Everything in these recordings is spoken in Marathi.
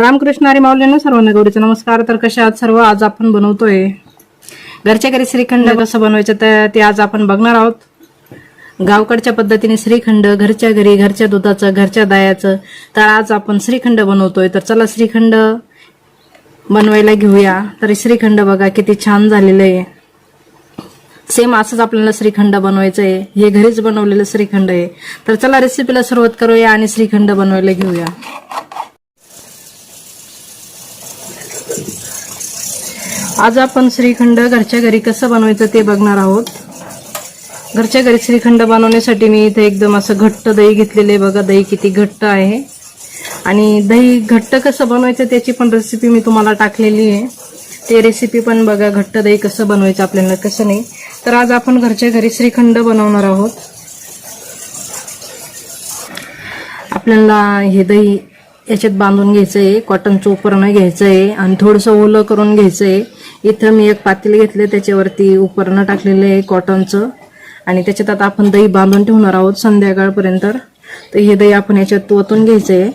रामकृष्ण हरी माऊलींना सर्वांना गौरीचा नमस्कार. तर कशा आहात सर्व? आज आपण बनवतोय घरच्या घरी श्रीखंड कसं बनवायचं तर ते आज आपण बघणार आहोत. गावकडच्या पद्धतीने श्रीखंड घरच्या घरी घरच्या दुधाचं घरच्या दह्याचं तर आज आपण श्रीखंड बनवतोय. तर चला श्रीखंड बनवायला घेऊया. तर श्रीखंड बघा किती छान झालेलं आहे. सेम असंच आपल्याला श्रीखंड बनवायचं आहे हे घरीच बनवलेलं श्रीखंड आहे. तर चला रेसिपीला सुरुवात करूया आणि श्रीखंड बनवायला घेऊया. आज आपण श्रीखंड घरच्या घरी कसं बनवायचं ते बघणार आहोत. घरच्या घरी श्रीखंड बनवण्यासाठी मी इथे एकदम असं घट्ट दही घेतलेले आहे. बघा दही किती घट्ट आहे. आणि दही घट्ट कसं बनवायचं त्याची पण रेसिपी मी तुम्हाला टाकलेली आहे. ते रेसिपी पण बघा घट्ट दही कसं बनवायचं आपल्याला कसं नाही. तर आज आपण घरच्या घरी श्रीखंड बनवणार आहोत. आपल्याला हे दही याच्यात बांधून घ्यायचं आहे कॉटनचं उपरणं घ्यायचं आहे आणि थोडंसं ओलं करून घ्यायचं आहे इथं मी एक पातेल घेतलं त्याच्यावरती उपरणं टाकलेलं आहे कॉटनचं आणि त्याच्यात आता आपण दही बांधून ठेवणार आहोत संध्याकाळपर्यंत. तर हे दही आपण याच्यात ओतून घ्यायचं आहे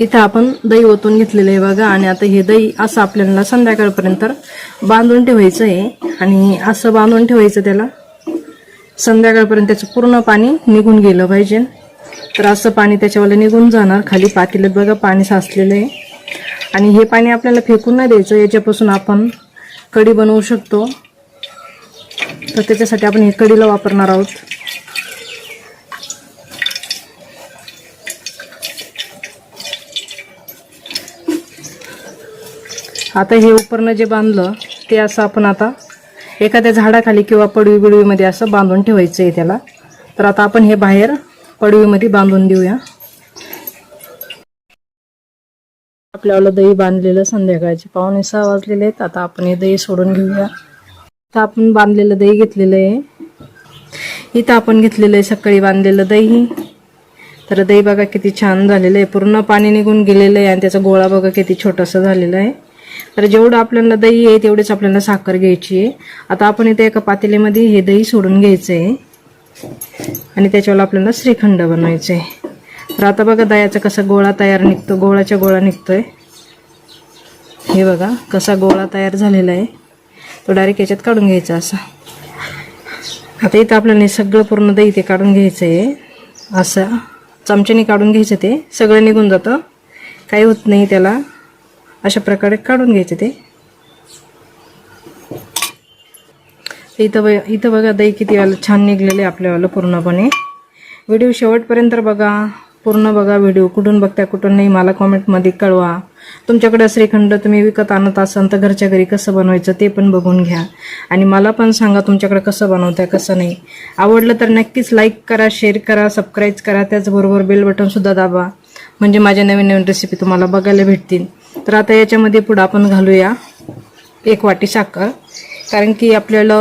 इथं आपण दही ओतून घेतलेलं आहे बघा. आणि आता हे दही असं आपल्याला संध्याकाळपर्यंत बांधून ठेवायचं आहे आणि असं बांधून ठेवायचं त्याला. संध्याकाळपर्यंत त्याचं पूर्ण पाणी निघून गेलं पाहिजे. तर असं पाणी त्याच्यावाला निघून जाणार. खाली पातेल्यात बघा पाणी साचलेलं आहे. आणि हे पाणी आपल्याला फेकून नाही द्यायचं. याच्यापासून आपण कढी बनवू शकतो. तर त्याच्यासाठी आपण हे कढीला वापरणार आहोत. आता हे उपरणं जे बांधलं ते असं आपण आता एखाद्या झाडाखाली किंवा पडवी बिडवीमध्ये असं बांधून ठेवायचं आहे त्याला. तर आता आपण हे बाहेर पडवीमध्ये बांधून देऊया. आपल्याला दही बांधलेलं संध्याकाळचे पावणे सहा वाजलेले आहेत. आता आपण हे दही सोडून घेऊया. आता आपण बांधलेलं दही घेतलेलं आहे. इथं आपण घेतलेलं आहे सकाळी बांधलेलं दही. तर दही बघा किती छान झालेलं आहे. पूर्ण पाणी निघून गेलेलं आहे आणि त्याचा गोळा बघा किती छोटासा झालेला आहे. तर जेवढं आपल्याला दही आहे तेवढीच आपल्याला साखर घ्यायची आहे. आता आपण इथे एका पातेल्यामध्ये हे दही सोडून घ्यायचं आहे. आणि त्याच्यावर आपल्याला श्रीखंड बनवायचं आहे तर आता बघा दह्याचा कसा गोळा तयार निघतो गोळाच्या गोळा निघतोय. हे बघा कसा गोळा तयार झालेला आहे. तो डायरेक्ट याच्यात काढून घ्यायचा असा. आता इथं आपल्याला सगळं पूर्ण दही ते काढून घ्यायचं आहे असं चमच्याने काढून घ्यायचं ते. सगळं निघून जातं. काही होत नाही त्याला. अशा प्रकारे काढून घ्यायचं ते. इथं ब इथं बघा दही किती वाला छान निघलेले आपल्यावालं पूर्णपणे. व्हिडिओ शेवटपर्यंत बघा पूर्ण बघा व्हिडिओ. कुठून बघता कुठून नाही मला कॉमेंटमध्ये कळवा. तुमच्याकडे श्रीखंड तुम्ही विकत आणत असाल तर घरच्या घरी कसं बनवायचं ते पण बघून घ्या. आणि मला पण सांगा तुमच्याकडे कसं बनवताय कसं नाही. आवडलं तर नक्कीच लाईक करा शेअर करा सबस्क्राईब करा. त्याचबरोबर बेल बटनसुद्धा दाबा. म्हणजे माझ्या नवीन नवीन रेसिपी तुम्हाला बघायला भेटतील. तर आता याच्यामध्ये पुढं आपण घालूया एक वाटी साखर. कारण की आपल्याला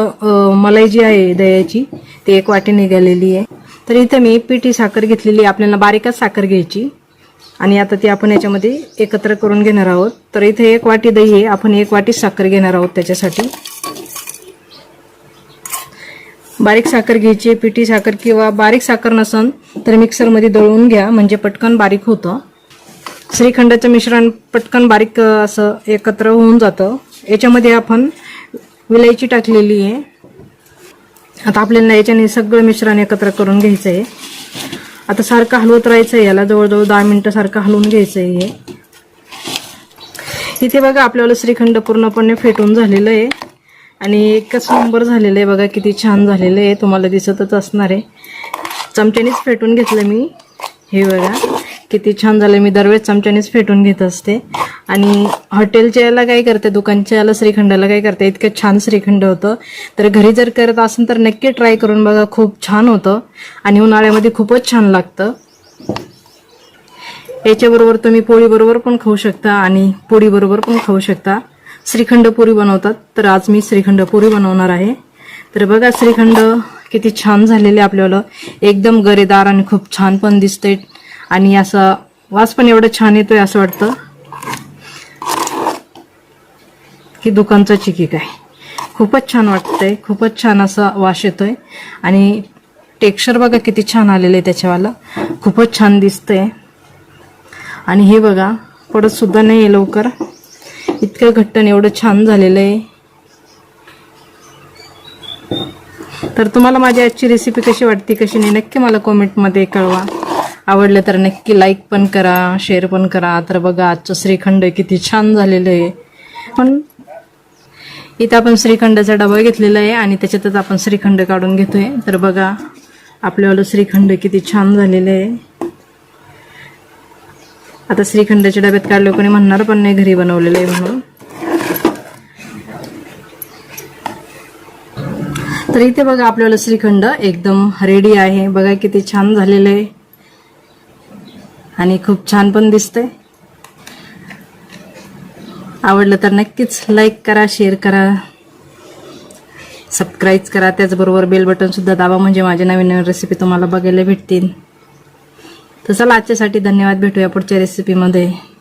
मलाई जी आहे दह्याची ती एक वाटी निघालेली आहे. तर इथं मी पिठी साखर घेतलेली आहे. आपल्याला बारीकच साखर घ्यायची. आणि आता ती आपण याच्यामध्ये एकत्र करून घेणार आहोत. तर इथे एक वाटी दही आहे. आपण एक वाटी साखर घेणार आहोत त्याच्यासाठी. बारीक साखर घ्यायची आहे, पिठी साखर किंवा बारीक साखर नसन तर मिक्सरमध्ये दळून घ्या. म्हणजे पटकन बारीक होतं. श्रीखंडाचं मिश्रण पटकन बारीक असं एकत्र होऊन जातं. याच्यामध्ये आपण विलायची टाकलेली आहे. आता आपल्याला याच्याने सगळं मिश्रण एकत्र करून घ्यायचं आहे आता सारखं हलवत राहायचं आहे याला जवळजवळ दहा मिनटं सारखं हलवून घ्यायचं आहे हे. इथे बघा आपल्याला श्रीखंड पूर्णपणे फेटून झालेलं आहे. आणि एकच नंबर झालेलं आहे बघा किती छान झालेलं आहे. तुम्हाला दिसतच असणार आहे. चमच्यानेच फेटून घेतलं मी. हे बघा. किती छान झालं. मी दरवेळेस चमच्यानेच फेटून घेत असते. आणि हॉटेलच्या याला काय करते दुकानच्या याला श्रीखंडाला काय करते इतकं छान श्रीखंड होतं. तर घरी जर करत असेल तर नक्की ट्राय करून बघा खूप छान होतं. आणि उन्हाळ्यामध्ये खूपच छान लागतं. याच्याबरोबर तुम्ही पोळीबरोबर पण खाऊ शकता आणि पोळीबरोबर पण खाऊ शकता. श्रीखंड पुरी बनवतात तर आज मी श्रीखंड पुरी बनवणार आहे. तर बघा श्रीखंड किती छान झालेले आपल्याला. एकदम गरेदार आणि खूप छान पण दिसते आणि असं वास पण एवढं छान येतोय असं वाटतं. की दुकानचं चिकी काय खूपच छान वाटतंय. खूपच छान असा वास येतोय. आणि टेक्स्चर बघा किती छान आलेलं आहे त्याच्यावाला. खूपच छान दिसतंय. आणि हे बघा पडतसुद्धा नाही आहे लवकर. इतकं घट्टण एवढं छान झालेलं आहे तर तुम्हाला माझी आजची रेसिपी कशी वाटते कशी नाही नक्की मला कॉमेंटमध्ये कळवा. आवडलं तर नक्की लाईक पण करा शेअर पण करा. तर बघा आजचं श्रीखंड किती छान झालेलं आहे. पण इथं आपण श्रीखंडाचा डबा घेतलेला आहे आणि त्याच्यातच आपण श्रीखंड काढून घेतोय. तर बघा आपल्यावालं श्रीखंड किती छान झालेलं आहे. आता श्रीखंडाच्या डब्यात काढलं कोणी म्हणणार पण नाही घरी बनवलेलं आहे म्हणून. तर इथे बघा आपल्याला श्रीखंड एकदम रेडी आहे. बघा किती छान झालेलं आहे. आणि खूप छान पण दिसतंय. आवडलं तर नक्कीच लाईक करा शेअर करा. सबस्क्राईब करा. त्याचबरोबर बेल बटन सुद्धा दाबा म्हणजे माझ्या नवीन नवीन रेसिपी तुम्हाला बघायला भेटतील. तर चला आजच्यासाठी धन्यवाद. भेटूया पुढच्या रेसिपीमध्ये